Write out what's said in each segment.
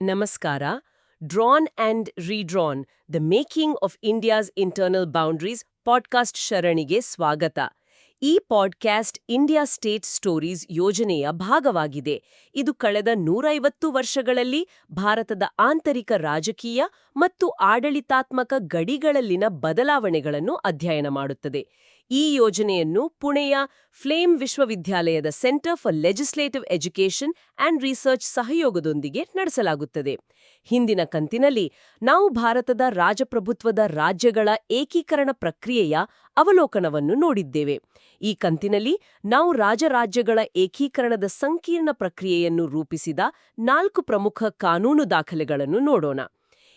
ನಮಸ್ಕಾರ drawn and redrawn the making of India's internal boundaries podcast ಶರಣಿಗೆ ಸ್ವಾಗತ ಈ podcast India state stories ಯೋಜನೆಯ ಭಾಗವಾಗಿದೆ. ಇದು ಕಳೆದ ನೂರೈವತ್ತು ವರ್ಷಗಳಲ್ಲಿ ಭಾರತದ ಆಂತರಿಕ ರಾಜಕೀಯ ಮತ್ತು ಆಡಳಿತಾತ್ಮಕ ಗಡಿಗಳಲ್ಲಿನ ಬದಲಾವಣೆಗಳನ್ನು ಅಧ್ಯಯನ ಮಾಡುತ್ತದೆ. ಈ ಯೋಜನೆಯನ್ನು ಪುಣೆಯ ಫ್ಲೇಮ್ ವಿಶ್ವವಿದ್ಯಾಲಯದ centre for legislative education and research ಸಹಯೋಗದೊಂದಿಗೆ ನಡೆಸಲಾಗುತ್ತದೆ. ಹಿಂದಿನ ಕಂತಿನಲ್ಲಿ ನಾವು ಭಾರತದ ರಾಜಪ್ರಭುತ್ವದ ರಾಜ್ಯಗಳ ಏಕೀಕರಣ ಪ್ರಕ್ರಿಯೆಯ ಅವಲೋಕನವನ್ನು ನೋಡಿದ್ದೇವೆ. ಈ ಕಂತಿನಲ್ಲಿ ನಾವು ರಾಜರಾಜ್ಯಗಳ ಏಕೀಕರಣದ ಸಂಕೀರ್ಣ ಪ್ರಕ್ರಿಯೆಯನ್ನು ರೂಪಿಸಿದ ನಾಲ್ಕು ಪ್ರಮುಖ ಕಾನೂನು ದಾಖಲೆಗಳನ್ನು ನೋಡೋಣ.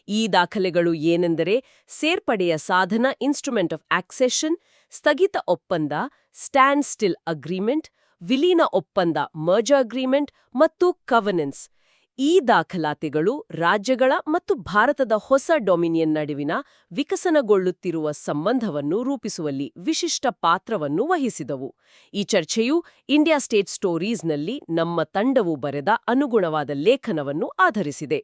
ಈ ದಾಖಲೆಗಳು ಏನೆಂದರೆ ಸೇರ್ಪಡೆಯ ಸಾಧನ ಇನ್ಸ್ಟ್ರುಮೆಂಟ್ ಆಫ್ ಆಕ್ಸೆಷನ್ ಸ್ಥಗಿತ ಒಪ್ಪಂದ ಸ್ಟ್ಯಾಂಡ್ ಸ್ಟಿಲ್ ಅಗ್ರಿಮೆಂಟ್ ವಿಲೀನ ಒಪ್ಪಂದ ಮರ್ಜ ಅಗ್ರಿಮೆಂಟ್ ಮತ್ತು ಕವನೆನ್ಸ್ ಈ ದಾಖಲಾತಿಗಳು ರಾಜ್ಯಗಳ ಮತ್ತು ಭಾರತದ ಹೊಸ ಡೊಮಿನಿಯನ್ ನಡುವಿನ ವಿಕಸನಗೊಳ್ಳುತ್ತಿರುವ ಸಂಬಂಧವನ್ನು ರೂಪಿಸುವಲ್ಲಿ ವಿಶಿಷ್ಟ ಪಾತ್ರವನ್ನು ವಹಿಸಿದವು. ಈ ಚರ್ಚೆಯು ಇಂಡಿಯಾ ಸ್ಟೇಟ್ ಸ್ಟೋರೀಸ್ನಲ್ಲಿ ನಮ್ಮ ತಂಡವು ಬರೆದ ಅನುಗುಣವಾದ ಲೇಖನವನ್ನು ಆಧರಿಸಿದೆ.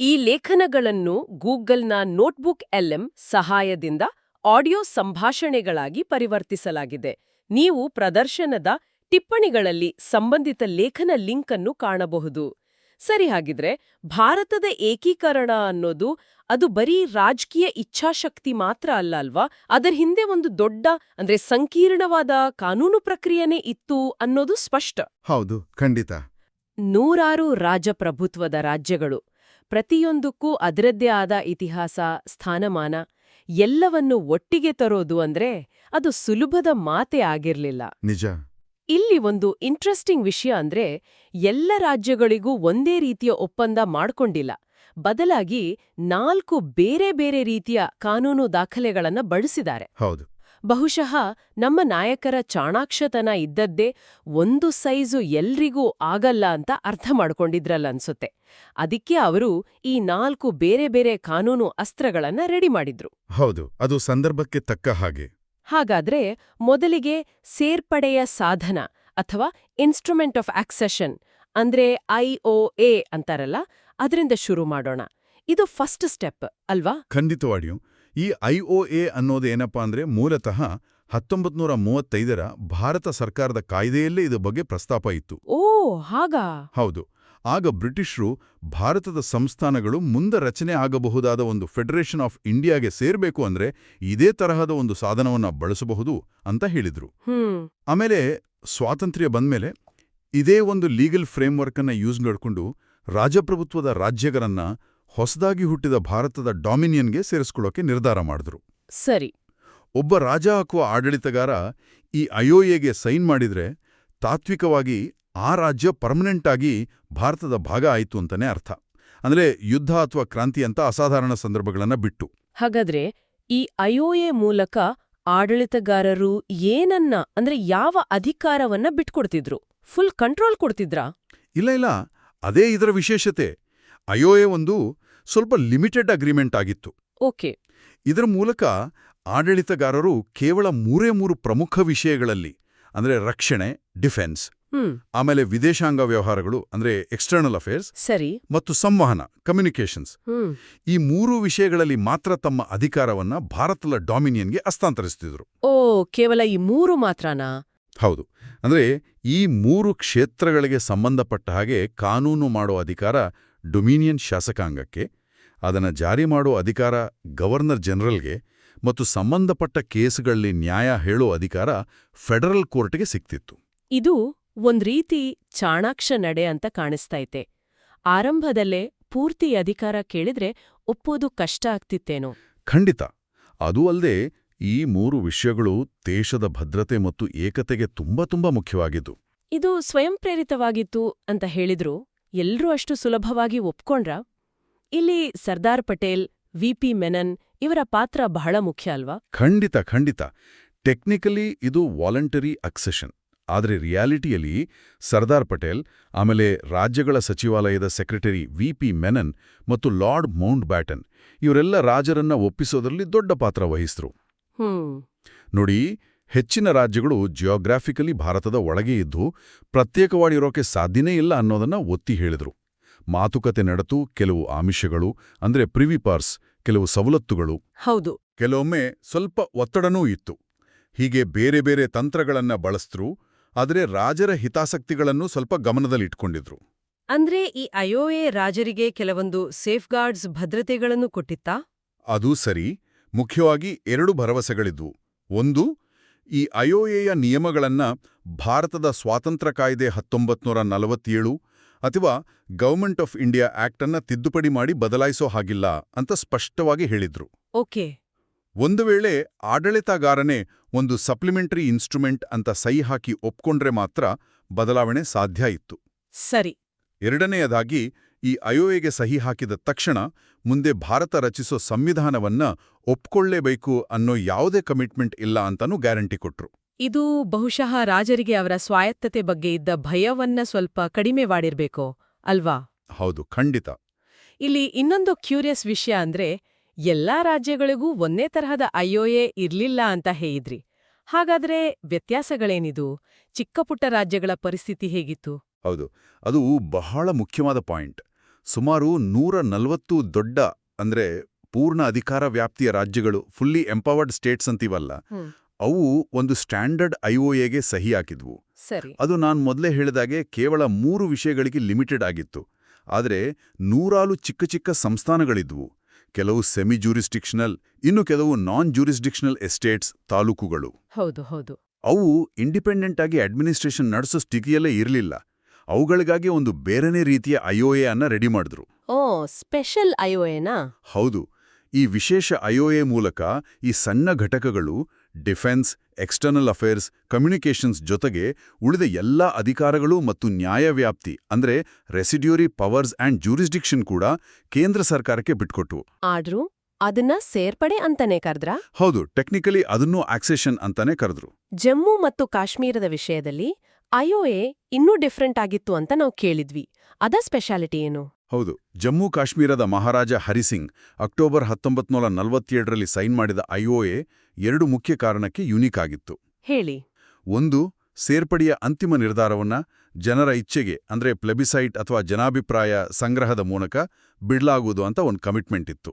ಈ ಲೇಖನಗಳನ್ನು ಗೂಗಲ್ನ ನೋಟ್ಬುಕ್ ಎಲ್ಎಂ ಸಹಾಯದಿಂದ ಆಡಿಯೋ ಸಂಭಾಷಣೆಗಳಾಗಿ ಪರಿವರ್ತಿಸಲಾಗಿದೆ. ನೀವು ಪ್ರದರ್ಶನದ ಟಿಪ್ಪಣಿಗಳಲ್ಲಿ ಸಂಬಂಧಿತ ಲೇಖನ ಲಿಂಕ್ ಅನ್ನು ಕಾಣಬಹುದು. ಸರಿ ಹಾಗಿದ್ರೆ ಭಾರತದ ಏಕೀಕರಣ ಅನ್ನೋದು ಅದು ಬರೀ ರಾಜಕೀಯ ಇಚ್ಛಾಶಕ್ತಿ ಮಾತ್ರ ಅಲ್ಲ ಅಲ್ವಾ? ಅದರ ಹಿಂದೆ ಒಂದು ದೊಡ್ಡ ಅಂದ್ರೆ ಸಂಕೀರ್ಣವಾದ ಕಾನೂನು ಪ್ರಕ್ರಿಯೆನೇ ಇತ್ತು ಅನ್ನೋದು ಸ್ಪಷ್ಟ. ಹೌದು ಖಂಡಿತ. ನೂರಾರು ರಾಜಪ್ರಭುತ್ವದ ರಾಜ್ಯಗಳು ಪ್ರತಿಯೊಂದಕ್ಕೂ ಅದರದ್ದೇ ಆದ ಇತಿಹಾಸ ಸ್ಥಾನಮಾನ ಎಲ್ಲವನ್ನು ಒಟ್ಟಿಗೆ ತರೋದು ಅಂದ್ರೆ ಅದು ಸುಲಭದ ಮಾತೇ ಆಗಿರ್ಲಿಲ್ಲ. ನಿಜ. ಇಲ್ಲಿ ಒಂದು ಇಂಟ್ರೆಸ್ಟಿಂಗ್ ವಿಷಯ ಅಂದ್ರೆ ಎಲ್ಲ ರಾಜ್ಯಗಳಿಗೂ ಒಂದೇ ರೀತಿಯ ಒಪ್ಪಂದ ಮಾಡ್ಕೊಂಡಿಲ್ಲ. ಬದಲಾಗಿ ನಾಲ್ಕು ಬೇರೆ ಬೇರೆ ರೀತಿಯ ಕಾನೂನು ದಾಖಲೆಗಳನ್ನ ಬಳಸಿದ್ದಾರೆ. ಹೌದು. ಬಹುಶಃ ನಮ್ಮ ನಾಯಕರ ಚಾಣಾಕ್ಷತನ ಇದ್ದದ್ದೇ ಒಂದು ಸೈಜು ಎಲ್ರಿಗೂ ಆಗಲ್ಲ ಅಂತ ಅರ್ಥ ಮಾಡ್ಕೊಂಡಿದ್ರಲ್ಲ ಅನ್ಸುತ್ತೆ. ಅದಕ್ಕೆ ಅವರು ಈ ನಾಲ್ಕು ಬೇರೆ ಬೇರೆ ಕಾನೂನು ಅಸ್ತ್ರಗಳನ್ನ ರೆಡಿ ಮಾಡಿದ್ರು. ಹೌದು ಅದು ಸಂದರ್ಭಕ್ಕೆ ತಕ್ಕ ಹಾಗೆ. ಹಾಗಾದ್ರೆ ಮೊದಲಿಗೆ ಸೇರ್ಪಡೆಯ ಸಾಧನ ಅಥವಾ ಇನ್ಸ್ಟ್ರುಮೆಂಟ್ ಆಫ್ ಆಕ್ಸೆಷನ್ ಅಂದ್ರೆ ಐಒಎ ಅಂತಾರಲ್ಲ ಅದರಿಂದ ಶುರು ಮಾಡೋಣ. ಇದು ಫಸ್ಟ್ ಸ್ಟೆಪ್ ಅಲ್ವಾ? ಖಂಡಿತವಾಗಿಯೂ. ಈ ಐಒಎ ಅನ್ನೋದೇನಪ್ಪಾ ಅಂದ್ರೆ ಮೂಲತಃ ಹತ್ತೊಂಬತ್ ನೂರ ಮೂವತ್ತೈದರ ಭಾರತ ಸರ್ಕಾರದ ಕಾಯ್ದೆಯಲ್ಲೇ ಇದು ಬಗ್ಗೆ ಪ್ರಸ್ತಾಪ ಇತ್ತು. ಓ ಹಾಗಾ? ಹೌದು. ಆಗ ಬ್ರಿಟಿಷರು ಭಾರತದ ಸಂಸ್ಥಾನಗಳು ಮುಂದೆ ರಚನೆ ಆಗಬಹುದಾದ ಒಂದು ಫೆಡರೇಷನ್ ಆಫ್ ಇಂಡಿಯಾಗೆ ಸೇರ್ಬೇಕು ಅಂದ್ರೆ ಇದೇ ತರಹದ ಒಂದು ಸಾಧನವನ್ನ ಬಳಸಬಹುದು ಅಂತ ಹೇಳಿದ್ರು. ಆಮೇಲೆ ಸ್ವಾತಂತ್ರ್ಯ ಬಂದ್ಮೇಲೆ ಇದೇ ಒಂದು ಲೀಗಲ್ ಫ್ರೇಮ್ವರ್ಕ್ ಅನ್ನ ಯೂಸ್ ಮಾಡಿಕೊಂಡು ರಾಜಪ್ರಭುತ್ವದ ರಾಜ್ಯಗಳನ್ನ ಹೊಸದಾಗಿ ಹುಟ್ಟಿದ ಭಾರತದ ಡಾಮಿನಿಯನ್ಗೆ ಸೇರಿಸ್ಕೊಳ್ಳೋಕೆ ನಿರ್ಧಾರ ಮಾಡಿದ್ರು. ಸರಿ. ಒಬ್ಬ ರಾಜ ಹಾಕುವ ಆಡಳಿತಗಾರ ಈ ಅಯೋಯೆಗೆ ಸೈನ್ ಮಾಡಿದ್ರೆ ತಾತ್ವಿಕವಾಗಿ ಆ ರಾಜ್ಯ ಪರ್ಮನೆಂಟ್ ಆಗಿ ಭಾರತದ ಭಾಗ ಆಯಿತು ಅಂತಾನೆ ಅರ್ಥ. ಅಂದ್ರೆ ಯುದ್ಧ ಅಥವಾ ಕ್ರಾಂತಿ ಅಂತ ಅಸಾಧಾರಣ ಸಂದರ್ಭಗಳನ್ನು ಬಿಟ್ಟು. ಹಾಗಾದ್ರೆ ಈ ಐಒಎ ಮೂಲಕ ಆಡಳಿತಗಾರರು ಏನನ್ನ ಅಂದ್ರೆ ಯಾವ ಅಧಿಕಾರವನ್ನ ಬಿಟ್ಕೊಡ್ತಿದ್ರು? Full control ಕೊಡ್ತಿದ್ರಾ? ಇಲ್ಲ ಇಲ್ಲ. ಅದೇ ಇದರ ವಿಶೇಷತೆ. ಐಒಎ ಒಂದು ಸ್ವಲ್ಪ ಲಿಮಿಟೆಡ್ ಅಗ್ರಿಮೆಂಟ್ ಆಗಿತ್ತು. ಓಕೆ. ಇದರ ಮೂಲಕ ಆಡಳಿತಗಾರರು ಕೇವಲ ಮೂರೇ ಮೂರು ಪ್ರಮುಖ ವಿಷಯಗಳಲ್ಲಿ ಅಂದ್ರೆ ರಕ್ಷಣೆ ಡಿಫೆನ್ಸ್ ಆಮೇಲೆ ವಿದೇಶಾಂಗ ವ್ಯವಹಾರಗಳು ಅಂದ್ರೆ ಎಕ್ಸ್ಟರ್ನಲ್ ಅಫೇರ್ಸ್ ಸರಿ. ಮತ್ತು ಸಂವಹನ ಕಮ್ಯುನಿಕೇಷನ್ಸ್ ಈ ಮೂರು ವಿಷಯಗಳಲ್ಲಿ ಮಾತ್ರ ತಮ್ಮ ಅಧಿಕಾರವನ್ನ ಭಾರತದ ಡಾಮಿನಿಯನ್ಗೆ ಹಸ್ತಾಂತರಿಸುತ್ತಿದ್ರು ಓ ಕೇವಲ ಈ ಮೂರು ಮಾತ್ರನಾ? ಹೌದು. ಅಂದ್ರೆ ಈ ಮೂರು ಕ್ಷೇತ್ರಗಳಿಗೆ ಸಂಬಂಧಪಟ್ಟ ಹಾಗೆ ಕಾನೂನು ಮಾಡೋ ಅಧಿಕಾರ ಡೊಮಿನಿಯನ್ ಶಾಸಕಾಂಗಕ್ಕೆ ಅದನ್ನ ಜಾರಿ ಮಾಡೋ ಅಧಿಕಾರ ಗವರ್ನರ್ ಜನರಲ್ಗೆ ಮತ್ತು ಸಂಬಂಧಪಟ್ಟ ಕೇಸ್ಗಳಲ್ಲಿ ನ್ಯಾಯ ಹೇಳೋ ಅಧಿಕಾರ ಫೆಡರಲ್ ಕೋರ್ಟ್ಗೆ ಸಿಕ್ತಿತ್ತು. ಇದು ಒಂದ್ ರೀತಿ ಚಾಣಾಕ್ಷ ನಡೆ ಅಂತ ಕಾಣಿಸ್ತೈತೆ. ಆರಂಭದಲ್ಲೇ ಪೂರ್ತಿ ಅಧಿಕಾರ ಕೇಳಿದ್ರೆ ಒಪ್ಪೋದು ಕಷ್ಟ ಆಗ್ತಿತ್ತೇನೋ. ಖಂಡಿತ. ಅದೂ ಅಲ್ಲದೆ ಈ ಮೂರು ವಿಷಯಗಳು ದೇಶದ ಭದ್ರತೆ ಮತ್ತು ಏಕತೆಗೆ ತುಂಬಾ ತುಂಬಾ ಮುಖ್ಯವಾಗಿದ್ದು. ಇದು ಸ್ವಯಂ ಪ್ರೇರಿತವಾಗಿತ್ತು ಅಂತ ಹೇಳಿದ್ರು ಎಲ್ರೂ ಅಷ್ಟು ಸುಲಭವಾಗಿ ಒಪ್ಕೊಂಡ್ರ? ಇಲ್ಲಿ ಸರ್ದಾರ್ ಪಟೇಲ್ ವಿಪಿ ಮೆನನ್ ಇವರ ಪಾತ್ರ ಬಹಳ ಮುಖ್ಯ ಅಲ್ವಾ? ಖಂಡಿತ ಖಂಡಿತ. ಟೆಕ್ನಿಕಲಿ ಇದು ವಾಲಂಟರಿ ಅಕ್ಸೆಷನ್. ಆದರೆ ರಿಯಾಲಿಟಿಯಲ್ಲಿ ಸರ್ದಾರ್ ಪಟೇಲ್ ಆಮೇಲೆ ರಾಜ್ಯಗಳ ಸಚಿವಾಲಯದ ಸೆಕ್ರೆಟರಿ ವಿ ಪಿ ಮೆನನ್ ಮತ್ತು ಲಾರ್ಡ್ ಮೌಂಟ್ ಬ್ಯಾಟನ್ ಇವರೆಲ್ಲ ರಾಜರನ್ನ ಒಪ್ಪಿಸೋದರಲ್ಲಿ ದೊಡ್ಡ ಪಾತ್ರ ವಹಿಸಿದ್ರು ನೋಡಿ ಹೆಚ್ಚಿನ ರಾಜ್ಯಗಳು ಜಿಯೋಗ್ರಾಫಿಕಲಿ ಭಾರತದ ಒಳಗೆ ಇದ್ದು ಪ್ರತ್ಯೇಕವಾಗಿರೋಕೆ ಸಾಧ್ಯನೇ ಇಲ್ಲ ಅನ್ನೋದನ್ನ ಒತ್ತಿ ಹೇಳಿದ್ರು. ಮಾತುಕತೆ ನಡೆತು ಕೆಲವು ಆಮಿಷಗಳು ಅಂದ್ರೆ ಪ್ರಿವಿಪಾರ್ಸ್ ಕೆಲವು ಸವಲತ್ತುಗಳು. ಹೌದು. ಕೆಲವೊಮ್ಮೆ ಸ್ವಲ್ಪ ಒತ್ತಡನೂ ಇತ್ತು. ಹೀಗೆ ಬೇರೆ ಬೇರೆ ತಂತ್ರಗಳನ್ನ ಬಳಸಿದ್ರು ಆದರೆ ರಾಜರ ಹಿತಾಸಕ್ತಿಗಳನ್ನು ಸ್ವಲ್ಪ ಗಮನದಲ್ಲಿಟ್ಕೊಂಡಿದ್ರು. ಅಂದ್ರೆ ಈ ಐಒಎ ರಾಜರಿಗೆ ಕೆಲವೊಂದು ಸೇಫ್ಗಾರ್ಡ್ಸ್ ಭದ್ರತೆಗಳನ್ನು ಕೊಟ್ಟಿತ್ತಾ? ಅದೂ ಸರಿ. ಮುಖ್ಯವಾಗಿ ಎರಡು ಭರವಸೆಗಳಿದ್ವು. ಒಂದು ಈ ಅಯೋಎಯ ನಿಯಮಗಳನ್ನ ಭಾರತದ ಸ್ವಾತಂತ್ರ್ಯ ಕಾಯ್ದೆ ಹತ್ತೊಂಬತ್ನೂರ ನಲವತ್ತೇಳು ಅಥವಾ ಗವರ್ಮೆಂಟ್ ಆಫ್ ಇಂಡಿಯಾ ಆಕ್ಟನ್ನ ತಿದ್ದುಪಡಿ ಮಾಡಿ ಬದಲಾಯಿಸೋ ಹಾಗಿಲ್ಲ ಅಂತ ಸ್ಪಷ್ಟವಾಗಿ ಹೇಳಿದ್ರು. ಓಕೆ. ಒಂದು ವೇಳೆ ಆಡಳಿತಗಾರನೇ ಒಂದು ಸಪ್ಲಿಮೆಂಟರಿ ಇನ್ಸ್ಟ್ರುಮೆಂಟ್ ಅಂತ ಸಹಿ ಹಾಕಿ ಒಪ್ಕೊಂಡ್ರೆ ಮಾತ್ರ ಬದಲಾವಣೆ ಸಾಧ್ಯ ಇತ್ತು. ಸರಿ. ಎರಡನೆಯದಾಗಿ ಈ ಅಯೋಯೆಗೆ ಸಹಿ ಹಾಕಿದ ತಕ್ಷಣ ಮುಂದೆ ಭಾರತ ರಚಿಸೋ ಸಂವಿಧಾನವನ್ನ ಒಪ್ಕೊಳ್ಳೇಬೇಕು ಅನ್ನೋ ಯಾವುದೇ ಕಮಿಟ್ಮೆಂಟ್ ಇಲ್ಲ ಅಂತಾನೂ ಗ್ಯಾರಂಟಿ ಕೊಟ್ರು. ಇದು ಬಹುಶಃ ರಾಜರಿಗೆ ಅವರ ಸ್ವಾಯತ್ತತೆ ಬಗ್ಗೆ ಇದ್ದ ಭಯವನ್ನ ಸ್ವಲ್ಪ ಕಡಿಮೆ ಮಾಡಿರ್ಬೇಕೋ ಅಲ್ವಾ? ಹೌದು ಖಂಡಿತ. ಇಲ್ಲಿ ಇನ್ನೊಂದು ಕ್ಯೂರಿಯಸ್ ವಿಷಯ ಅಂದ್ರೆ ಎಲ್ಲಾ ರಾಜ್ಯಗಳಿಗೂ ಒಂದೇ ತರಹದ ಐಒಎ ಇರ್ಲಿಲ್ಲ ಅಂತ ಹೇಳಿದ್ರಿ. ಹಾಗಾದ್ರೆ ವ್ಯತ್ಯಾಸಗಳೇನಿದು? ಚಿಕ್ಕಪುಟ್ಟ ರಾಜ್ಯಗಳ ಪರಿಸ್ಥಿತಿ ಹೇಗಿತ್ತು? ಹೌದು ಅದು ಬಹಳ ಮುಖ್ಯವಾದ ಪಾಯಿಂಟ್. ಸುಮಾರು ನೂರ ನಲವತ್ತು ದೊಡ್ಡ ಅಂದ್ರೆ ಪೂರ್ಣ ಅಧಿಕಾರ ವ್ಯಾಪ್ತಿಯ ರಾಜ್ಯಗಳು ಫುಲ್ಲಿ ಎಂಪವರ್ಡ್ ಸ್ಟೇಟ್ಸ್ ಅಂತೀವಲ್ಲ ಅವು ಒಂದು ಸ್ಟ್ಯಾಂಡರ್ಡ್ ಐಒಎಗೆ ಸಹಿ ಹಾಕಿದ್ವು. ಸರಿ. ಅದು ನಾನು ಮೊದಲೇ ಹೇಳಿದಾಗೆ ಕೇವಲ ಮೂರು ವಿಷಯಗಳಿಗೆ ಲಿಮಿಟೆಡ್ ಆಗಿತ್ತು. ಆದರೆ ನೂರಾರು ಚಿಕ್ಕ ಚಿಕ್ಕ ಸಂಸ್ಥಾನಗಳಿದ್ವು. ಕೆಲವು ಸೆಮಿ ಜೂರಿಸ್ಡಿಕ್ಷನಲ್ ಇನ್ನು ಕೆಲವು ನಾನ್ ಜೂರಿಸ್ಡಿಕ್ಷನಲ್ ಎಸ್ಟೇಟ್ಸ್ ತಾಲೂಕುಗಳು. ಹೌದು ಹೌದು. ಅವು ಇಂಡಿಪೆಂಡೆಂಟ್ ಆಗಿ ಅಡ್ಮಿನಿಸ್ಟ್ರೇಷನ್ ನಡೆಸೋ ಸ್ಥಿತಿಯಲ್ಲೇ ಇರಲಿಲ್ಲ. ಅವುಗಳಿಗಾಗಿ ಒಂದು ಬೇರೆನೇ ರೀತಿಯ ಐಒಎ ಅನ್ನ ರೆಡಿ ಮಾಡಿದ್ರು. ಓ ಸ್ಪೆಷಲ್ ಐಒಎನಾ ಹೌದು. ಈ ವಿಶೇಷ ಐಒಎ ಮೂಲಕ ಈ ಸಣ್ಣ ಘಟಕಗಳು ಡಿಫೆನ್ಸ್ ಎಕ್ಸ್ಟರ್ನಲ್ ಅಫೇರ್ಸ್ ಕಮ್ಯುನಿಕೇಷನ್ಸ್ ಜೊತೆಗೆ ಉಳಿದ ಎಲ್ಲಾ ಅಧಿಕಾರಗಳು ಮತ್ತು ನ್ಯಾಯವ್ಯಾಪ್ತಿ ಅಂದ್ರೆ ರೆಸಿಡ್ಯೂರಿ ಪವರ್ಸ್ ಅಂಡ್ ಜ್ಯೂರಿಸ್ಡಿಕ್ಷನ್ ಕೂಡ ಕೇಂದ್ರ ಸರ್ಕಾರಕ್ಕೆ ಬಿಟ್ಕೊಟ್ವು. ಆದ್ರೂ ಅದನ್ನ ಸೇರ್ಪಡೆ ಅಂತಾನೆ ಕರೆದ್ರ? ಹೌದು ಟೆಕ್ನಿಕಲಿ ಅದನ್ನು ಆಕ್ಸೆಷನ್ ಅಂತಾನೆ ಕರೆದ್ರು. ಜಮ್ಮು ಮತ್ತು ಕಾಶ್ಮೀರದ ವಿಷಯದಲ್ಲಿ ಐಒಎ ಇನ್ನೂ ಡಿಫ್ರೆಂಟ್ ಆಗಿತ್ತು ಅಂತ ನಾವು ಕೇಳಿದ್ವಿ. ಅದ ಸ್ಪೆಷಾಲಿಟಿ ಏನು? ಹೌದು ಜಮ್ಮು ಕಾಶ್ಮೀರದ ಮಹಾರಾಜ ಹರಿಸಿಂಗ್ ಅಕ್ಟೋಬರ್ ಹತ್ತೊಂಬತ್ನೂರ ನಲವತ್ತೇಳರಲ್ಲಿ ಸೈನ್ ಮಾಡಿದ ಐಒಎ ಎರಡು ಮುಖ್ಯ ಕಾರಣಕ್ಕೆ ಯುನೀಕ್ ಆಗಿತ್ತು. ಹೇಳಿ. ಒಂದು ಸೇರ್ಪಡೆಯ ಅಂತಿಮ ನಿರ್ಧಾರವನ್ನ ಜನರ ಇಚ್ಛೆಗೆ ಅಂದ್ರೆ ಪ್ಲೆಬಿಸೈಟ್ ಅಥವಾ ಜನಾಭಿಪ್ರಾಯ ಸಂಗ್ರಹದ ಮೂಲಕ ಬಿಡ್ಲಾಗುವುದು ಅಂತ ಒಂದು ಕಮಿಟ್ಮೆಂಟ್ ಇತ್ತು.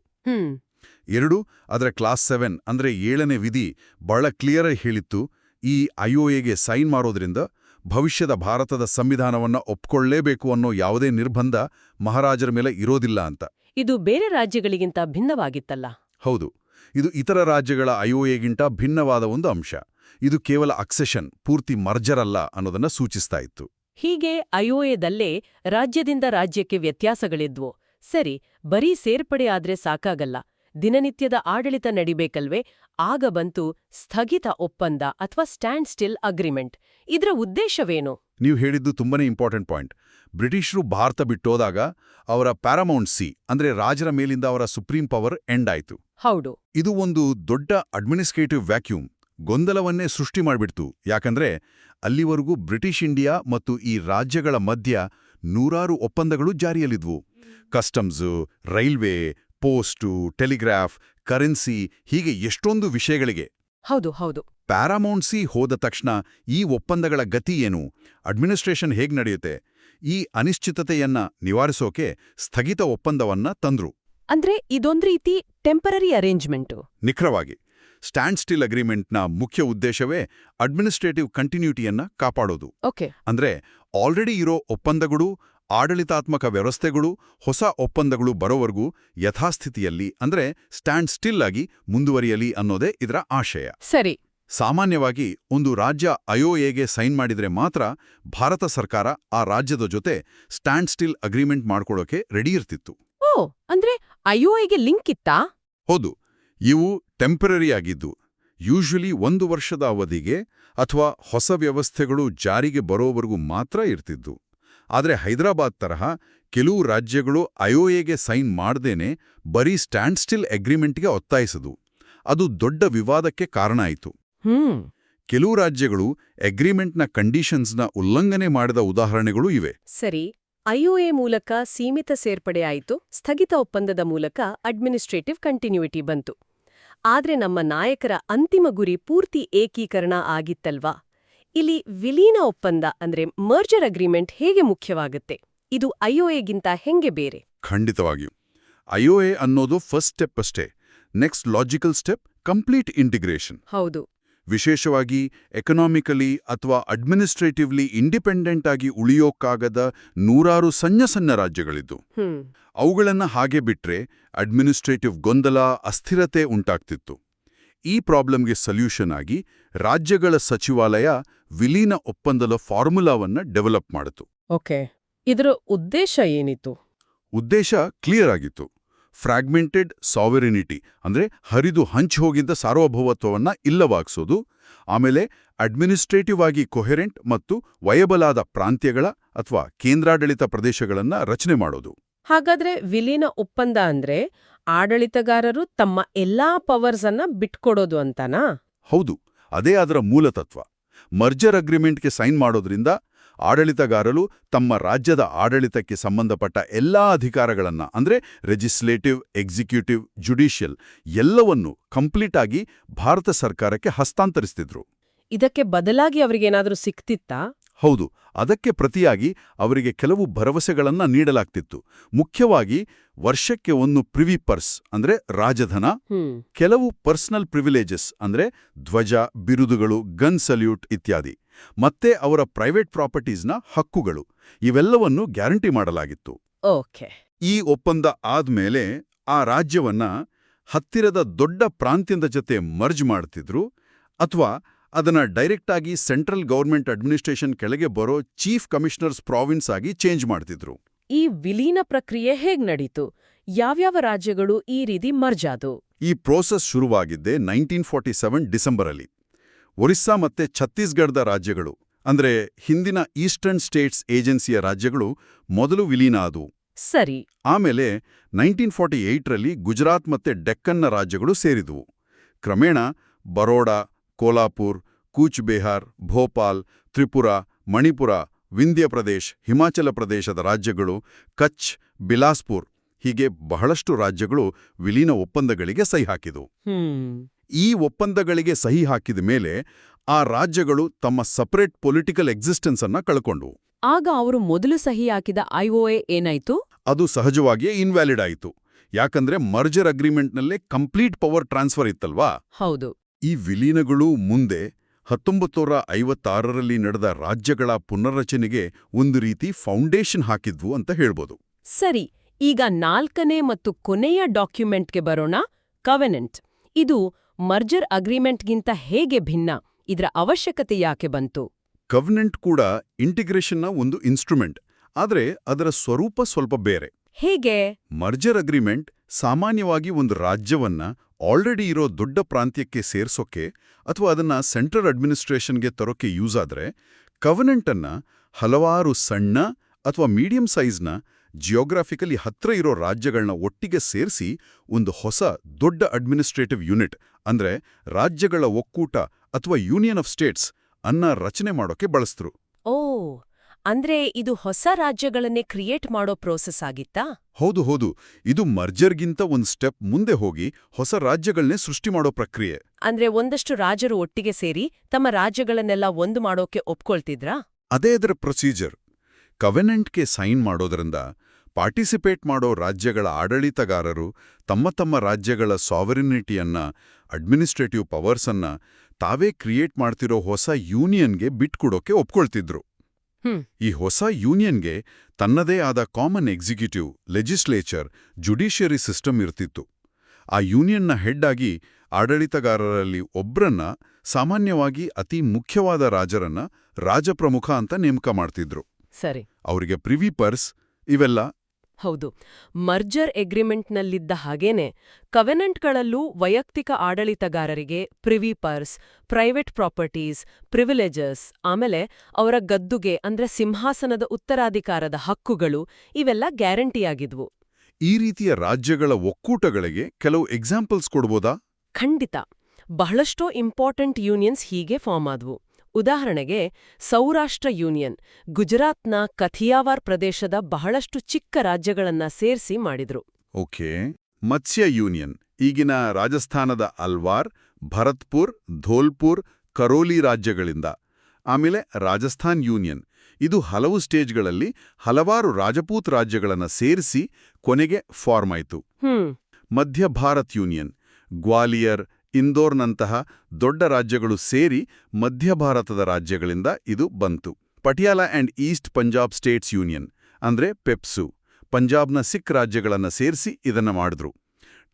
ಎರಡು ಅದರ ಕ್ಲಾಸ್ ಸೆವೆನ್ ಅಂದ್ರೆ ಏಳನೇ ವಿಧಿ ಬಹಳ ಕ್ಲಿಯರ್ ಹೇಳಿತ್ತು ಈ ಐಒಎಗೆ ಸೈನ್ ಮಾಡೋದ್ರಿಂದ ಭವಿಷ್ಯದ ಭಾರತದ ಸಂವಿಧಾನವನ್ನ ಒಪ್ಕೊಳ್ಳೇಬೇಕು ಅನ್ನೋ ಯಾವುದೇ ನಿರ್ಬಂಧ ಮಹಾರಾಜರ ಮೇಲೆ ಇರೋದಿಲ್ಲ ಅಂತ. ಇದು ಬೇರೆ ರಾಜ್ಯಗಳಿಗಿಂತ ಭಿನ್ನವಾಗಿತ್ತಲ್ಲ. ಹೌದು ಇದು ಇತರ ರಾಜ್ಯಗಳ ಐಒಎಗಿಂತ ಭಿನ್ನವಾದ ಒಂದು ಅಂಶ. ಇದು ಕೇವಲ ಅಕ್ಸೆಷನ್ ಪೂರ್ತಿ ಮರ್ಜರಲ್ಲ ಅನ್ನೋದನ್ನ ಸೂಚಿಸ್ತಾ ಇತ್ತು. ಹೀಗೆ ಐಒಎದಲ್ಲೇ ರಾಜ್ಯದಿಂದ ರಾಜ್ಯಕ್ಕೆ ವ್ಯತ್ಯಾಸಗಳಿದ್ವು. ಸರಿ ಬರೀ ಸೇರ್ಪಡೆ ಆದ್ರೆ ಸಾಕಾಗಲ್ಲ. ದಿನನಿತ್ಯದ ಆಡಳಿತ ನಡಿಬೇಕಲ್ವೇ? ಆಗ ಬಂತು ಸ್ಥಗಿತ ಒಪ್ಪಂದ ಅಥವಾ ಸ್ಟ್ಯಾಂಡ್ ಸ್ಟಿಲ್ ಅಗ್ರಿಮೆಂಟ್. ಇದರ ಉದ್ದೇಶವೇನು? ನೀವು ಹೇಳಿದ್ದು ತುಂಬಾನೇ ಇಂಪಾರ್ಟೆಂಟ್ ಪಾಯಿಂಟ್. ಬ್ರಿಟಿಷರು ಭಾರತ ಬಿಟ್ಟೋದಾಗ ಅವರ ಪ್ಯಾರಾಮೌಂಟ್ ಸಿ ಅಂದ್ರೆ ರಾಜರ ಮೇಲಿಂದ ಅವರ ಸುಪ್ರೀಂ ಪವರ್ ಎಂಡ್ ಆಯ್ತು. ಹೌದು. ಇದು ಒಂದು ದೊಡ್ಡ ಅಡ್ಮಿನಿಸ್ಟ್ರೇಟಿವ್ ವ್ಯಾಕ್ಯೂಮ್. ಗೊಂದಲವನ್ನೇ ಸೃಷ್ಟಿ ಮಾಡಿಬಿಡ್ತು. ಯಾಕಂದ್ರೆ ಅಲ್ಲಿವರೆಗೂ ಬ್ರಿಟಿಷ್ ಇಂಡಿಯಾ ಮತ್ತು ಈ ರಾಜ್ಯಗಳ ಮಧ್ಯ ನೂರಾರು ಒಪ್ಪಂದಗಳು ಜಾರಿಯಲ್ಲಿದ್ವು. Customs railway post telegraph currency ಹೀಗೆ ಎಷ್ಟೊಂದು ವಿಷಯಗಳಿಗೆ. ಹೌದು ಹೌದು. ಪ್ಯಾರಾಮೌಂಟ್ಸಿ ಹೋದ ತಕ್ಷಣ ಈ ಒಪ್ಪಂದಗಳ ಗತಿ ಏನು? ಅಡ್ಮಿನಿಸ್ಟ್ರೇಷನ್ ಹೇಗ್ ನಡೆಯುತ್ತೆ? ಈ ಅನಿಶ್ಚಿತತೆಯನ್ನ ನಿವಾರಿಸೋಕೆ ಸ್ಥಗಿತ ಒಪ್ಪಂದವನ್ನ ತಂದ್ರು. ಅಂದ್ರೆ ಇದೊಂದು ರೀತಿ ಟೆಂಪರರಿ ಅರೇಂಜ್ಮೆಂಟು. ನಿಖರವಾಗಿ. ಸ್ಟ್ಯಾಂಡ್ ಸ್ಟಿಲ್ ಅಗ್ರಿಮೆಂಟ್ನ ಮುಖ್ಯ ಉದ್ದೇಶವೇ ಅಡ್ಮಿನಿಸ್ಟ್ರೇಟಿವ್ ಕಂಟಿನ್ಯೂಟಿಯನ್ನ ಕಾಪಾಡೋದು. ಓಕೆ. ಅಂದ್ರೆ ಆಲ್ರೆಡಿ ಇರೋ ಒಪ್ಪಂದಗಳು ಆಡಳಿತಾತ್ಮಕ ವ್ಯವಸ್ಥೆಗಳು ಹೊಸ ಒಪ್ಪಂದಗಳು ಬರೋವರೆಗೂ ಯಥಾಸ್ಥಿತಿಯಲ್ಲಿ ಅಂದ್ರೆ ಸ್ಟ್ಯಾಂಡ್ ಸ್ಟಿಲ್ ಆಗಿ ಮುಂದುವರಿಯಲಿ ಅನ್ನೋದೇ ಇದರ ಆಶಯ. ಸರಿ. ಸಾಮಾನ್ಯವಾಗಿ ಒಂದು ರಾಜ್ಯ ಅಯೋಎಗೆ ಸೈನ್ ಮಾಡಿದ್ರೆ ಮಾತ್ರ ಭಾರತ ಸರ್ಕಾರ ಆ ರಾಜ್ಯದ ಜೊತೆ ಸ್ಟ್ಯಾಂಡ್ ಸ್ಟಿಲ್ ಅಗ್ರಿಮೆಂಟ್ ಮಾಡ್ಕೊಳ್ಳೋಕೆ ರೆಡಿ ಇರ್ತಿತ್ತು. ಓ ಅಂದ್ರೆ ಐಒಎಗೆ ಲಿಂಕ್ ಇತ್ತಾ? ಹೌದು ಇವು ಟೆಂಪರರಿ ಆಗಿದ್ದು ಯೂಶಲಿ ಒಂದು ವರ್ಷದ ಅವಧಿಗೆ ಅಥವಾ ಹೊಸ ವ್ಯವಸ್ಥೆಗಳು ಜಾರಿಗೆ ಬರೋವರೆಗೂ ಮಾತ್ರ ಇರ್ತಿದ್ದು. ಆದರೆ ಹೈದರಾಬಾದ್ ತರಹ ಕೆಲವು ರಾಜ್ಯಗಳು ಐಒಎಗೆ ಸೈನ್ ಮಾಡ್ದೇನೆ ಬರೀ ಸ್ಟ್ಯಾಂಡ್ ಸ್ಟಿಲ್ ಅಗ್ರಿಮೆಂಟ್ಗೆ ಒತ್ತಾಯಿಸದು. ಅದು ದೊಡ್ಡ ವಿವಾದಕ್ಕೆ ಕಾರಣ ಆಯಿತು. ಹ್ಮ್. ಕೆಲವು ರಾಜ್ಯಗಳು ಅಗ್ರಿಮೆಂಟ್ನ ಕಂಡೀಷನ್ಸ್ನ ಉಲ್ಲಂಘನೆ ಮಾಡಿದ ಉದಾಹರಣೆಗಳು ಇವೆ. ಸರಿ ಐಒಎ ಮೂಲಕ ಸೀಮಿತ ಸೇರ್ಪಡೆ ಆಯಿತು ಸ್ಥಗಿತ ಒಪ್ಪಂದದ ಮೂಲಕ ಅಡ್ಮಿನಿಸ್ಟ್ರೇಟಿವ್ ಕಂಟಿನ್ಯೂಟಿ ಬಂತು. ಆದ್ರೆ ನಮ್ಮ ನಾಯಕರ ಅಂತಿಮ ಗುರಿ ಪೂರ್ತಿ ಏಕೀಕರಣ ಆಗಿತ್ತಲ್ವಾ? ಇಲ್ಲಿ ವಿಲೀನ ಒಪ್ಪಂದ ಅಂದ್ರೆ ಮರ್ಜರ್ ಅಗ್ರಿಮೆಂಟ್ ಹೇಗೆ ಮುಖ್ಯವಾಗುತ್ತೆ? ಇದು ಐಒಎಗಿಂತ ಹೆಂಗೆ ಬೇರೆ? ಖಂಡಿತವಾಗಿಯೂ. ಐಒಎ ಅನ್ನೋದು ಫಸ್ಟ್ ಸ್ಟೆಪ್ ಅಷ್ಟೇ. Next logical step complete integration ಹೌದು. ವಿಶೇಷವಾಗಿ ಎಕನಾಮಿಕಲಿ ಅಥವಾ ಅಡ್ಮಿನಿಸ್ಟ್ರೇಟಿವ್ಲಿ ಇಂಡಿಪೆಂಡೆಂಟ್ ಆಗಿ ಉಳಿಯೋಕ್ಕಾಗದ ನೂರಾರು ಸಣ್ಣ ಸಣ್ಣ ರಾಜ್ಯಗಳಿದ್ದು. ಅವುಗಳನ್ನು ಅವುಗಳನ್ನ ಹಾಗೆ ಬಿಟ್ರೆ ಅಡ್ಮಿನಿಸ್ಟ್ರೇಟಿವ್ ಗೊಂದಲ ಅಸ್ಥಿರತೆ ಉಂಟಾಗ್ತಿತ್ತು. ಈ ಪ್ರಾಬ್ಲಮ್ಗೆ ಸೊಲ್ಯೂಷನ್ ಆಗಿ ರಾಜ್ಯಗಳ ಸಚಿವಾಲಯ ವಿಲೀನ ಒಪ್ಪಂದದ ಫಾರ್ಮುಲಾವನ್ನ ಡೆವಲಪ್ ಮಾಡಿತು. ಓಕೆ. ಇದರ ಉದ್ದೇಶ ಏನಿತ್ತು? ಉದ್ದೇಶ ಕ್ಲಿಯರ್ ಆಗಿತ್ತು. ಫ್ರಾಗ್ಮೆಂಟೆಡ್ ಸಾವೆರಿನಿಟಿ ಅಂದ್ರೆ ಹರಿದು ಹಂಚಿ ಹೋಗಿದ್ದ ಸಾರ್ವಭೌಮತ್ವವನ್ನು ಇಲ್ಲವಾಗಿಸೋದು ಆಮೇಲೆ ಅಡ್ಮಿನಿಸ್ಟ್ರೇಟಿವ್ ಆಗಿ ಕೊಹೆರೆಂಟ್ ಮತ್ತು ವಯಬಲಾದ ಪ್ರಾಂತ್ಯಗಳ ಅಥವಾ ಕೇಂದ್ರಾಡಳಿತ ಪ್ರದೇಶಗಳನ್ನ ರಚನೆ ಮಾಡೋದು. ಹಾಗಾದ್ರೆ ವಿಲೀನ ಒಪ್ಪಂದ ಅಂದ್ರೆ ಆಡಳಿತಗಾರರು ತಮ್ಮ ಎಲ್ಲಾ ಪವರ್ಸ್ ಅನ್ನ ಬಿಟ್ಕೊಡೋದು ಅಂತಾನಾ? ಹೌದು ಅದೇ ಅದರ ಮೂಲತತ್ವ ಮರ್ಜರ್ ಅಗ್ರಿಮೆಂಟ್ಗೆ ಸೈನ್ ಮಾಡೋದ್ರಿಂದ ಆಡಳಿತಗಾರರು ತಮ್ಮ ರಾಜ್ಯದ ಆಡಳಿತಕ್ಕೆ ಸಂಬಂಧಪಟ್ಟ ಎಲ್ಲಾ ಅಧಿಕಾರಗಳನ್ನು, ಅಂದ್ರೆ ರೆಜಿಸ್ಲೇಟಿವ್ ಎಕ್ಸಿಕ್ಯೂಟಿವ್, ಜುಡಿಷಿಯಲ್ ಎಲ್ಲವನ್ನೂ ಕಂಪ್ಲೀಟ್ ಆಗಿ ಭಾರತ ಸರ್ಕಾರಕ್ಕೆ ಹಸ್ತಾಂತರಿಸ್ತಿದ್ರು. ಇದಕ್ಕೆ ಬದಲಾಗಿ ಅವರಿಗೇನಾದರೂ ಸಿಕ್ತಿತ್ತಾ? ಹೌದು ಅದಕ್ಕೆ ಪ್ರತಿಯಾಗಿ ಅವರಿಗೆ ಕೆಲವು ಭರವಸೆಗಳನ್ನು ನೀಡಲಾಗ್ತಿತ್ತು. ಮುಖ್ಯವಾಗಿ ವರ್ಷಕ್ಕೆ ಒಂದು ಪ್ರಿವಿ ಪರ್ಸ್ ಅಂದ್ರೆ ರಾಜಧನ ಕೆಲವು ಪರ್ಸನಲ್ ಪ್ರಿವಿಲೇಜಸ್ ಅಂದ್ರೆ ಧ್ವಜ ಬಿರುದುಗಳು ಗನ್ ಸಲ್ಯೂಟ್ ಇತ್ಯಾದಿ. ಮತ್ತೆ ಅವರ ಪ್ರೈವೇಟ್ ಪ್ರಾಪರ್ಟೀಸ್ನ ಹಕ್ಕುಗಳು ಇವೆಲ್ಲವನ್ನು ಗ್ಯಾರಂಟಿ ಮಾಡಲಾಗಿತ್ತು. ಓಕೆ. ಈ ಒಪ್ಪಂದ ಆದ್ಮೇಲೆ ಆ ರಾಜ್ಯವನ್ನ ಹತ್ತಿರದ ದೊಡ್ಡ ಪ್ರಾಂತ್ಯದ ಜೊತೆ ಮರ್ಜ್ ಮಾಡ್ತಿದ್ರು ಅಥವಾ ಅದನ್ನ ಡೈರೆಕ್ಟ್ ಆಗಿ ಸೆಂಟ್ರಲ್ ಗೌರ್ಮೆಂಟ್ ಅಡ್ಮಿನಿಸ್ಟ್ರೇಷನ್ ಕೆಳಗೆ ಬರೋ ಚೀಫ್ ಕಮಿಷನರ್ಸ್ ಪ್ರಾವಿನ್ಸ್ ಆಗಿ ಚೇಂಜ್ ಮಾಡ್ತಿದ್ರು. ಈ ವಿಲೀನ ಪ್ರಕ್ರಿಯೆ ಹೇಗ್ ನಡೀತು? ಯಾವ್ಯಾವ ರಾಜ್ಯಗಳು ಈ ರೀತಿ ಮರ್ಜಾದು ಈ ಪ್ರೋಸೆಸ್ ಶುರುವಾಗಿದ್ದೆ ನೈನ್ಟೀನ್ ಫಾರ್ಟಿ ಸೆವೆನ್ ಡಿಸೆಂಬರಲ್ಲಿ. ಒರಿಸ್ಸಾ ಮತ್ತೆ ಛತ್ತೀಸ್ಗಢದ ರಾಜ್ಯಗಳು ಅಂದ್ರೆ ಹಿಂದಿನ ಈಸ್ಟರ್ನ್ ಸ್ಟೇಟ್ಸ್ ಏಜೆನ್ಸಿಯ ರಾಜ್ಯಗಳು ಮೊದಲು ವಿಲೀನ ಆದವು. ಸರಿ. ಆಮೇಲೆ ನೈನ್ಟೀನ್ ಫಾರ್ಟಿ ಏಯ್ಟ್ರಲ್ಲಿ ಗುಜರಾತ್ ಮತ್ತೆ ಡೆಕ್ಕನ್ನ ರಾಜ್ಯಗಳು ಸೇರಿದವು. ಕ್ರಮೇಣ ಬರೋಡಾ ಕೋಲಾಪುರ್ ಕೂಚ್ ಬಿಹಾರ್ ಭೋಪಾಲ್ ತ್ರಿಪುರ ಮಣಿಪುರ ವಿಂಧ್ಯ ಪ್ರದೇಶ್ ಹಿಮಾಚಲ ಪ್ರದೇಶದ ರಾಜ್ಯಗಳು ಕಚ್ ಬಿಲಾಸ್ಪುರ್ ಹೀಗೆ ಬಹಳಷ್ಟು ರಾಜ್ಯಗಳು ವಿಲೀನ ಒಪ್ಪಂದಗಳಿಗೆ ಸಹಿ ಹಾಕಿದವು. ಈ ಒಪ್ಪಂದಗಳಿಗೆ ಸಹಿ ಹಾಕಿದ ಮೇಲೆ ಆ ರಾಜ್ಯಗಳು ತಮ್ಮ ಸಪರೇಟ್ ಪೊಲಿಟಿಕಲ್ ಎಕ್ಸಿಸ್ಟೆನ್ಸ್ ಅನ್ನ ಕಳ್ಕೊಂಡವು. ಆಗ ಅವರು ಮೊದಲು ಸಹಿ ಹಾಕಿದ ಐಒಎ ಏನಾಯ್ತು? ಅದು ಸಹಜವಾಗಿಯೇ ಇನ್ವ್ಯಾಲಿಡ್ ಆಯಿತು. ಯಾಕಂದ್ರೆ ಮರ್ಜರ್ ಅಗ್ರಿಮೆಂಟ್ನಲ್ಲೇ ಕಂಪ್ಲೀಟ್ ಪವರ್ ಟ್ರಾನ್ಸ್ಫರ್ ಇತ್ತಲ್ವಾ? ಹೌದು. ಈ ವಿಲೀನಗಳು ಮುಂದೆ ಹತ್ತೊಂಬತ್ತೂರ ಐವತ್ತಾರರಲ್ಲಿ ನಡೆದ ರಾಜ್ಯಗಳ ಪುನರ್ರಚನೆಗೆ ಒಂದು ರೀತಿ ಫೌಂಡೇಶನ್ ಹಾಕಿದ್ವು ಅಂತ ಹೇಳ್ಬೋದು. ಸರಿ ಈಗ ನಾಲ್ಕನೇ ಮತ್ತು ಕೊನೆಯ ಡಾಕ್ಯುಮೆಂಟ್ಗೆ ಬರೋಣ. ಕವೆನೆಂಟ್. ಇದು ಮರ್ಜರ್ ಅಗ್ರಿಮೆಂಟ್ಗಿಂತ ಹೇಗೆ ಭಿನ್ನ? ಇದರ ಅವಶ್ಯಕತೆ ಯಾಕೆ ಬಂತು? ಕವನೆಂಟ್ ಕೂಡ ಇಂಟಿಗ್ರೇಷನ್ನ ಒಂದು ಇನ್ಸ್ಟ್ರುಮೆಂಟ್ ಆದರೆ ಅದರ ಸ್ವರೂಪ ಸ್ವಲ್ಪ ಬೇರೆ. ಹೇಗೆ? ಮರ್ಜರ್ ಅಗ್ರಿಮೆಂಟ್ ಸಾಮಾನ್ಯವಾಗಿ ಒಂದು ರಾಜ್ಯವನ್ನ ಆಲ್ರೆಡಿ ಇರೋ ದೊಡ್ಡ ಪ್ರಾಂತ್ಯಕ್ಕೆ ಸೇರ್ಸೋಕೆ ಅಥವಾ ಅದನ್ನ ಸೆಂಟ್ರಲ್ ಅಡ್ಮಿನಿಸ್ಟ್ರೇಷನ್ಗೆ ತರೋಕೆ ಯೂಸ್ ಆದ್ರೆ, ಕವನೆಂಟನ್ನು ಹಲವಾರು ಸಣ್ಣ ಅಥವಾ ಮೀಡಿಯಂ ಸೈಜ್ನ ಜಿಯೋಗ್ರಾಫಿಕಲಿ ಹತ್ರ ಇರೋ ರಾಜ್ಯಗಳನ್ನ ಒಟ್ಟಿಗೆ ಸೇರಿಸಿ ಒಂದು ಹೊಸ ದೊಡ್ಡ ಅಡ್ಮಿನಿಸ್ಟ್ರೇಟಿವ್ ಯೂನಿಟ್, ಅಂದ್ರೆ ರಾಜ್ಯಗಳ ಒಕ್ಕೂಟ ಅಥವಾ ಯೂನಿಯನ್ ಆಫ್ ಸ್ಟೇಟ್ಸ್ ಅನ್ನ ರಚನೆ ಮಾಡೋಕೆ ಬಳಸ್ತರು ಓ ಅಂದ್ರೆ ಇದು ಹೊಸ ರಾಜ್ಯಗಳನ್ನೇ ಕ್ರಿಯೇಟ್ ಮಾಡೋ ಪ್ರೋಸೆಸ್ ಆಗಿತ್ತಾ? ಹೌದು ಹೌದು. ಇದು ಮರ್ಜರ್ಗಿಂತ ಒಂದು ಸ್ಟೆಪ್ ಮುಂದೆ ಹೋಗಿ ಹೊಸ ರಾಜ್ಯಗಳನ್ನೇ ಸೃಷ್ಟಿ ಮಾಡೋ ಪ್ರಕ್ರಿಯೆ. ಅಂದ್ರೆ ಒಂದಷ್ಟು ರಾಜರು ಒಟ್ಟಿಗೆ ಸೇರಿ ತಮ್ಮ ರಾಜ್ಯಗಳನ್ನೆಲ್ಲ ಒಂದು ಮಾಡೋಕೆ ಒಪ್ಕೊಳ್ತಿದ್ರಾ? ಅದೇ ಅದರ ಪ್ರೊಸೀಜರ್. ಕವೆನೆಂಟ್ಗೆ ಸೈನ್ ಮಾಡೋದ್ರಿಂದ ಪಾರ್ಟಿಸಿಪೇಟ್ ಮಾಡೋ ರಾಜ್ಯಗಳ ಆಡಳಿತಗಾರರು ತಮ್ಮ ತಮ್ಮ ರಾಜ್ಯಗಳ ಸಾವರಿನಿಟಿಯನ್ನ ಅಡ್ಮಿನಿಸ್ಟ್ರೇಟಿವ್ ಪವರ್ಸನ್ನ ತಾವೇ ಕ್ರಿಯೇಟ್ ಮಾಡ್ತಿರೋ ಹೊಸ ಯೂನಿಯನ್ಗೆ ಬಿಟ್ಕೊಡೋಕೆ ಒಪ್ಕೊಳ್ತಿದ್ರು. ಈ ಹೊಸ ಯೂನಿಯನ್ಗೆ ತನ್ನದೇ ಆದ common executive legislature judiciary system ಇರ್ತಿತ್ತು. ಆ ಯೂನಿಯನ್ನ ಹೆಡ್ ಆಗಿ ಆಡಳಿತಗಾರರಲ್ಲಿ ಒಬ್ರನ್ನ ಸಾಮಾನ್ಯವಾಗಿ ಅತಿ ಮುಖ್ಯವಾದ ರಾಜರನ್ನ ರಾಜಪ್ರಮುಖ ಅಂತ ನೇಮಕ ಮಾಡ್ತಿದ್ರು. ಸರಿ. ಅವರಿಗೆ ಪ್ರಿವಿ ಪರ್ಸ್ ಇವೆಲ್ಲ ಹೌದು ಮರ್ಜರ್ ಎಗ್ರಿಮೆಂಟ್ನಲ್ಲಿದ್ದ ಹಾಗೇನೆ ಕವೆನೆಂಟ್ಗಳಲ್ಲೂ ವೈಯಕ್ತಿಕ ಆಡಳಿತಗಾರರಿಗೆ privy purse private properties privileges ಆಮೇಲೆ ಅವರ ಗದ್ದುಗೆ ಅಂದ್ರೆ ಸಿಂಹಾಸನದ ಉತ್ತರಾಧಿಕಾರದ ಹಕ್ಕುಗಳು ಇವೆಲ್ಲ ಗ್ಯಾರಂಟಿಯಾಗಿದ್ವು ಈ ರೀತಿಯ ರಾಜ್ಯಗಳ ಒಕ್ಕೂಟಗಳಿಗೆ ಕೆಲವು ಎಕ್ಸಾಂಪಲ್ಸ್ ಕೊಡ್ಬೋದಾ? ಖಂಡಿತ. ಬಹಳಷ್ಟೋ ಇಂಪಾರ್ಟೆಂಟ್ ಯೂನಿಯನ್ಸ್ ಹೀಗೆ ಫಾರ್ಮ್ ಆದ್ವು. ಉದಾಹರಣೆಗೆ ಸೌರಾಷ್ಟ್ರ ಯೂನಿಯನ್ ಗುಜರಾತ್ನ ಕಥಿಯಾವಾರ್ ಪ್ರದೇಶದ ಬಹಳಷ್ಟು ಚಿಕ್ಕ ರಾಜ್ಯಗಳನ್ನ ಸೇರ್ಸಿ ಮಾಡಿದ್ರು. ಓಕೆ. ಮತ್ಸ್ಯ ಯೂನಿಯನ್ ಈಗಿನ ರಾಜಸ್ಥಾನದ ಅಲ್ವಾರ್ ಭರತ್ಪುರ್ ಧೋಲ್ಪುರ್ ಕರೋಲಿ ರಾಜ್ಯಗಳಿಂದ. ಆಮೇಲೆ ರಾಜಸ್ಥಾನ್ ಯೂನಿಯನ್ ಇದು ಹಲವು ಸ್ಟೇಜ್ಗಳಲ್ಲಿ ಹಲವಾರು ರಾಜಪೂತ್ ರಾಜ್ಯಗಳನ್ನು ಸೇರಿಸಿ ಕೊನೆಗೆ ಫಾರ್ಮ್ ಆಯಿತು. ಮಧ್ಯ ಭಾರತ್ ಯೂನಿಯನ್ ಗ್ವಾಲಿಯರ್ ಇಂದೋರ್ನಂತಹ ದೊಡ್ಡ ರಾಜ್ಯಗಳು ಸೇರಿ ಮಧ್ಯ ಭಾರತದ ರಾಜ್ಯಗಳಿಂದ ಇದು ಬಂತು. Patiala and east Punjab states union ಅಂದ್ರೆ ಪೆಪ್ಸು ಪಂಜಾಬ್ನ ಸಿಖ್ ರಾಜ್ಯಗಳನ್ನು ಸೇರಿಸಿ ಇದನ್ನ ಮಾಡಿದ್ರು.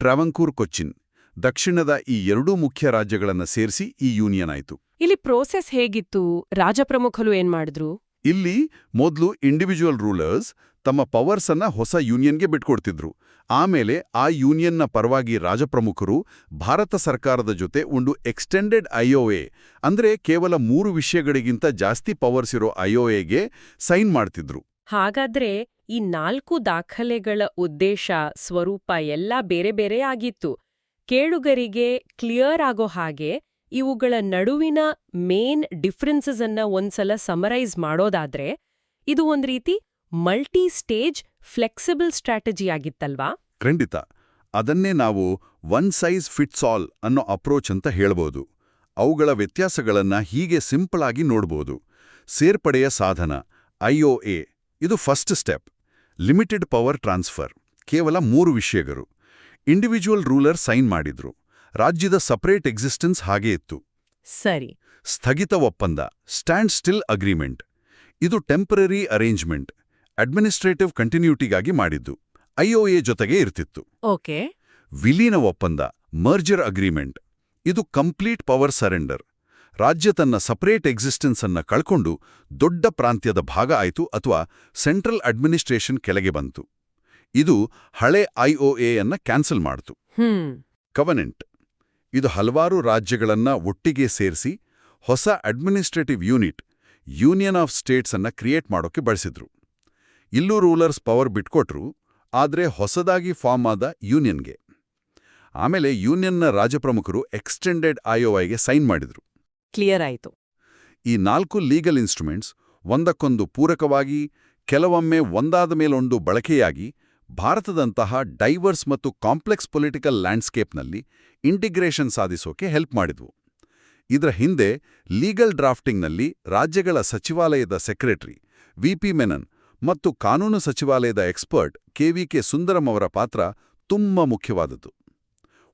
ಟ್ರಾವಂಕೂರ್ ಕೊಚ್ಚಿನ್ ದಕ್ಷಿಣದ ಈ ಎರಡೂ ಮುಖ್ಯ ರಾಜ್ಯಗಳನ್ನು ಸೇರಿಸಿ ಈ ಯೂನಿಯನ್ ಆಯಿತು. ಇಲ್ಲಿ ಪ್ರೋಸೆಸ್ ಹೇಗಿತ್ತು? ರಾಜಪ್ರಮುಖರು ಏನ್ ಮಾಡಿದ್ರು? ಇಲ್ಲಿ ಮೊದಲು ಇಂಡಿವಿಜುವಲ್ ರೂಲರ್ಸ್ ತಮ್ಮ ಪವರ್ಸನ್ನ ಹೊಸ ಯೂನಿಯನ್ಗೆ ಬಿಟ್ಕೊಡ್ತಿದ್ರು. ಆಮೇಲೆ ಆ ಯೂನಿಯನ್ನ ಪರವಾಗಿ ರಾಜಪ್ರಮುಖರು ಭಾರತ ಸರ್ಕಾರದ ಜೊತೆ ಒಂದು ಎಕ್ಸ್ಟೆಂಡೆಡ್ ಐಒಎ ಅಂದ್ರೆ ಕೇವಲ ಮೂರು ವಿಷಯಗಳಿಗಿಂತ ಜಾಸ್ತಿ ಪವರ್ಸ್ ಇರೋ ಐಒಎಗೆ ಸೈನ್ ಮಾಡ್ತಿದ್ರು. ಹಾಗಾದ್ರೆ ಈ ನಾಲ್ಕು ದಾಖಲೆಗಳ ಉದ್ದೇಶ, ಸ್ವರೂಪ ಎಲ್ಲ ಬೇರೆ ಬೇರೆ ಆಗಿತ್ತು. ಕೇಳುಗರಿಗೆ ಕ್ಲಿಯರ್ ಆಗೋ ಹಾಗೆ ಇವುಗಳ ನಡುವಿನ ಮೇನ್ ಡಿಫ್ರೆನ್ಸಸ್ ಅನ್ನ ಒಂದ್ಸಲ ಸಮರೈಸ್ ಮಾಡೋದಾದ್ರೆ, ಇದು ಒಂದ್ ರೀತಿ ಮಲ್ಟಿ ಸ್ಟೇಜ್ ಫ್ಲೆಕ್ಸಿಬಲ್ ಸ್ಟ್ರಾಟಜಿ ಆಗಿತ್ತಲ್ವಾ? ಖಂಡಿತ. ಅದನ್ನೇ ನಾವು ಒನ್ ಸೈಜ್ ಫಿಟ್ಸ್ ಆಲ್ ಅನ್ನೋ ಅಪ್ರೋಚ್ ಅಂತ ಹೇಳ್ಬೋದು. ಅವುಗಳ ವ್ಯತ್ಯಾಸಗಳನ್ನ ಹೀಗೆ ಸಿಂಪಲ್ ಆಗಿ ನೋಡ್ಬೋದು. ಸೇರ್ಪಡೆಯ ಸಾಧನ ಐಒಎ ಇದು first step. Limited power transfer ಕೇವಲ ಮೂರು ವಿಷಯಗಳು. ಇಂಡಿವಿಜುವಲ್ ರೂಲರ್ ಸೈನ್ ಮಾಡಿದ್ರು. ರಾಜ್ಯದ ಸಪರೇಟ್ ಎಕ್ಸಿಸ್ಟೆನ್ಸ್ ಹಾಗೇ ಇತ್ತು. ಸರಿ. ಸ್ಥಗಿತ ಒಪ್ಪಂದ ಸ್ಟ್ಯಾಂಡ್ ಸ್ಟಿಲ್ ಅಗ್ರಿಮೆಂಟ್. ಇದು ಟೆಂಪರರಿ ಅರೇಂಜ್ಮೆಂಟ್. ಅಡ್ಮಿನಿಸ್ಟ್ರೇಟಿವ್ ಕಂಟಿನ್ಯೂಟಿಗಾಗಿ ಮಾಡಿದ್ದು ಐಒಎ ಜೊತೆಗೆ ಇರ್ತಿತ್ತು. ಓಕೆ. ವಿಲೀನ ಒಪ್ಪಂದ ಮರ್ಜರ್ ಅಗ್ರಿಮೆಂಟ್ ಇದು ಕಂಪ್ಲೀಟ್ ಪವರ್ ಸರೆಂಡರ್. ರಾಜ್ಯ ತನ್ನ ಸಪರೇಟ್ ಎಕ್ಸಿಸ್ಟೆನ್ಸ್ ಅನ್ನ ಕಳ್ಕೊಂಡು ದೊಡ್ಡ ಪ್ರಾಂತ್ಯದ ಭಾಗ ಆಯಿತು ಅಥವಾ ಸೆಂಟ್ರಲ್ ಅಡ್ಮಿನಿಸ್ಟ್ರೇಷನ್ ಕೆಳಗೆ ಬಂತು. ಇದು ಹಳೆ ಐಒಎಯನ್ನ ಕ್ಯಾನ್ಸಲ್ ಮಾಡ್ತು. ಕವನೆಂಟ್ ಇದು ಹಲವಾರು ರಾಜ್ಯಗಳನ್ನ ಒಟ್ಟಿಗೆ ಸೇರಿಸಿ ಹೊಸ administrative unit union of states ಅನ್ನ ಕ್ರಿಯೇಟ್ ಮಾಡೋಕೆ ಬಳಸಿದ್ರು. ಇಲ್ಲೂ ರೂಲರ್ಸ್ ಪವರ್ ಬಿಟ್ಕೊಟ್ರು ಆದ್ರೆ ಹೊಸದಾಗಿ ಫಾರ್ಮ್ ಆದ ಯೂನಿಯನ್ಗೆ. ಆಮೇಲೆ ಯೂನಿಯನ್ನ ರಾಜಪ್ರಮುಖರು ಎಕ್ಸ್ಟೆಂಡೆಡ್ ಐಒಐಗೆ ಸೈನ್ ಮಾಡಿದ್ರು. ಕ್ಲಿಯರ್ ಆಯಿತು. ಈ ನಾಲ್ಕು ಲೀಗಲ್ ಇನ್ಸ್ಟ್ರುಮೆಂಟ್ಸ್ ಒಂದಕ್ಕೊಂದು ಪೂರಕವಾಗಿ ಕೆಲವೊಮ್ಮೆ ಒಂದಾದ ಮೇಲೊಂದು ಬಳಕೆಯಾಗಿ ಭಾರತದಂತಹ ಡೈವರ್ಸ್ ಮತ್ತು ಕಾಂಪ್ಲೆಕ್ಸ್ ಪೊಲಿಟಿಕಲ್ ಲ್ಯಾಂಡ್ಸ್ಕೇಪ್ನಲ್ಲಿ ಇಂಟಿಗ್ರೇಷನ್ ಸಾಧಿಸೋಕೆ ಹೆಲ್ಪ್ ಮಾಡಿದ್ವು. ಇದರ ಹಿಂದೆ ಲೀಗಲ್ ಡ್ರಾಫ್ಟಿಂಗ್ನಲ್ಲಿ ರಾಜ್ಯಗಳ ಸಚಿವಾಲಯದ ಸೆಕ್ರೆಟರಿ ವಿಪಿ ಮೆನನ್ ಮತ್ತು ಕಾನೂನು ಸಚಿವಾಲಯದ expert K V K Sundaram ಅವರ ಪಾತ್ರ ತುಂಬ ಮುಖ್ಯವಾದದ್ದು.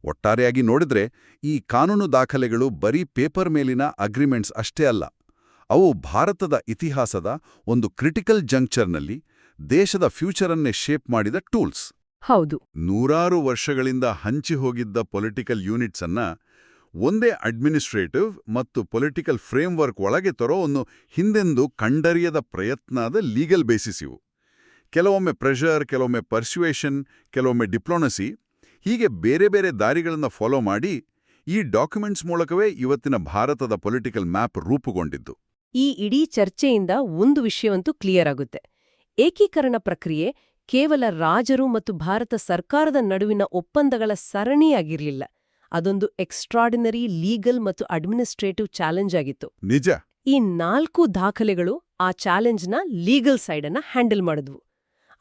ಒಟ್ಟಾರೆಯಾಗಿ ನೋಡಿದ್ರೆ ಈ ಕಾನೂನು ದಾಖಲೆಗಳು ಬರೀ ಪೇಪರ್ ಮೇಲಿನ ಅಗ್ರಿಮೆಂಟ್ಸ್ ಅಷ್ಟೇ ಅಲ್ಲ ಅವು ಭಾರತದ ಇತಿಹಾಸದ ಒಂದು ಕ್ರಿಟಿಕಲ್ ಜಂಕ್ಚರ್ನಲ್ಲಿ ದೇಶದ ಫ್ಯೂಚರನ್ನೇ ಶೇಪ್ ಮಾಡಿದ ಟೂಲ್ಸ್. ಹೌದು. ನೂರಾರು ವರ್ಷಗಳಿಂದ ಹಂಚಿ ಹೋಗಿದ್ದ ಪೊಲಿಟಿಕಲ್ ಯೂನಿಟ್ಸ್ ಅನ್ನ ಒಂದೇ ಅಡ್ಮಿನಿಸ್ಟ್ರೇಟಿವ್ ಮತ್ತು ಪೊಲಿಟಿಕಲ್ ಫ್ರೇಮ್ವರ್ಕ್ ಒಳಗೆ ತರೋ ಒಂದು ಹಿಂದೆಂದು ಕಂಡರಿಯದ ಪ್ರಯತ್ನದ ಲೀಗಲ್ ಬೇಸಿಸ್ ಇವು. ಕೆಲವೊಮ್ಮೆ ಪ್ರೆಷರ್, ಕೆಲವೊಮ್ಮೆ ಪರ್ಸ್ಯುವೇಷನ್ ಕೆಲವೊಮ್ಮೆ ಡಿಪ್ಲೊಮಸಿ, ಹೀಗೆ ಬೇರೆ ಬೇರೆ ದಾರಿಗಳನ್ನು ಫಾಲೋ ಮಾಡಿ ಈ ಡಾಕ್ಯುಮೆಂಟ್ಸ್ ಮೂಲಕವೇ ಇವತ್ತಿನ ಭಾರತದ ಪೊಲಿಟಿಕಲ್ ಮ್ಯಾಪ್ ರೂಪುಗೊಂಡಿದ್ದು. ಈ ಇಡೀ ಚರ್ಚೆಯಿಂದ ಒಂದು ವಿಷಯವಂತೂ ಕ್ಲಿಯರ್ ಆಗುತ್ತೆ. ಏಕೀಕರಣ ಪ್ರಕ್ರಿಯೆ ಕೇವಲ ರಾಜರು ಮತ್ತು ಭಾರತ ಸರ್ಕಾರದ ನಡುವಿನ ಒಪ್ಪಂದಗಳ ಸರಣಿಯಾಗಿರ್ಲಿಲ್ಲ. ಅದೊಂದು ಎಕ್ಸ್ಟ್ರಾಡಿನರಿ ಲೀಗಲ್ ಮತ್ತು ಅಡ್ಮಿನಿಸ್ಟ್ರೇಟಿವ್ ಚಾಲೆಂಜ್ ಆಗಿತ್ತು. ನಿಜ. ಈ ನಾಲ್ಕು ದಾಖಲೆಗಳು ಆ ಚಾಲೆಂಜ್ನ ಲೀಗಲ್ ಸೈಡನ್ನ ಹ್ಯಾಂಡಲ್ ಮಾಡಿದ್ವು.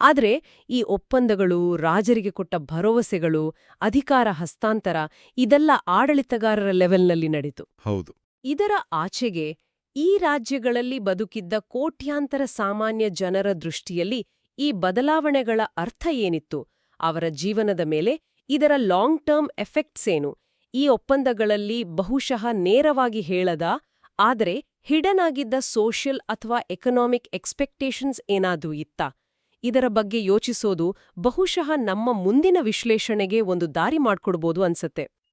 ಆದರೆ ಈ ಒಪ್ಪಂದಗಳು ರಾಜರಿಗೆ ಕೊಟ್ಟ ಭರವಸೆಗಳು ಅಧಿಕಾರ ಹಸ್ತಾಂತರ ಇದೆಲ್ಲ ಆಡಳಿತಗಾರರ ಲೆವೆಲ್ನಲ್ಲಿ ನಡೀತು. ಹೌದು. ಇದರ ಆಚೆಗೆ ಈ ರಾಜ್ಯಗಳಲ್ಲಿ ಬದುಕಿದ್ದ ಕೋಟ್ಯಾಂತರ ಸಾಮಾನ್ಯ ಜನರ ದೃಷ್ಟಿಯಲ್ಲಿ ಈ ಬದಲಾವಣೆಗಳ ಅರ್ಥ ಏನಿತ್ತು? ಅವರ ಜೀವನದ ಮೇಲೆ ಇದರ ಲಾಂಗ್ ಟರ್ಮ್ ಎಫೆಕ್ಟ್ಸ್ ಏನು? ಈ ಒಪ್ಪಂದಗಳಲ್ಲಿ ಬಹುಶಃ ನೇರವಾಗಿ ಹೇಳದ, ಆದರೆ ಹಿಡನ್ ಆಗಿದ್ದ ಸೋಷಿಯಲ್ ಅಥವಾ ಎಕನಾಮಿಕ್ ಎಕ್ಸ್ಪೆಕ್ಟೇಷನ್ಸ್ ಏನಾದೂ ಇತ್ತಾ? ಇದರ ಬಗ್ಗೆ ಯೋಚಿಸೋದು ಬಹುಶಃ ನಮ್ಮ ಮುಂದಿನ ವಿಶ್ಲೇಷಣೆಗೆ ಒಂದು ದಾರಿ ಮಾಡ್ಕೊಡ್ಬೋದು ಅನ್ಸತ್ತೆ.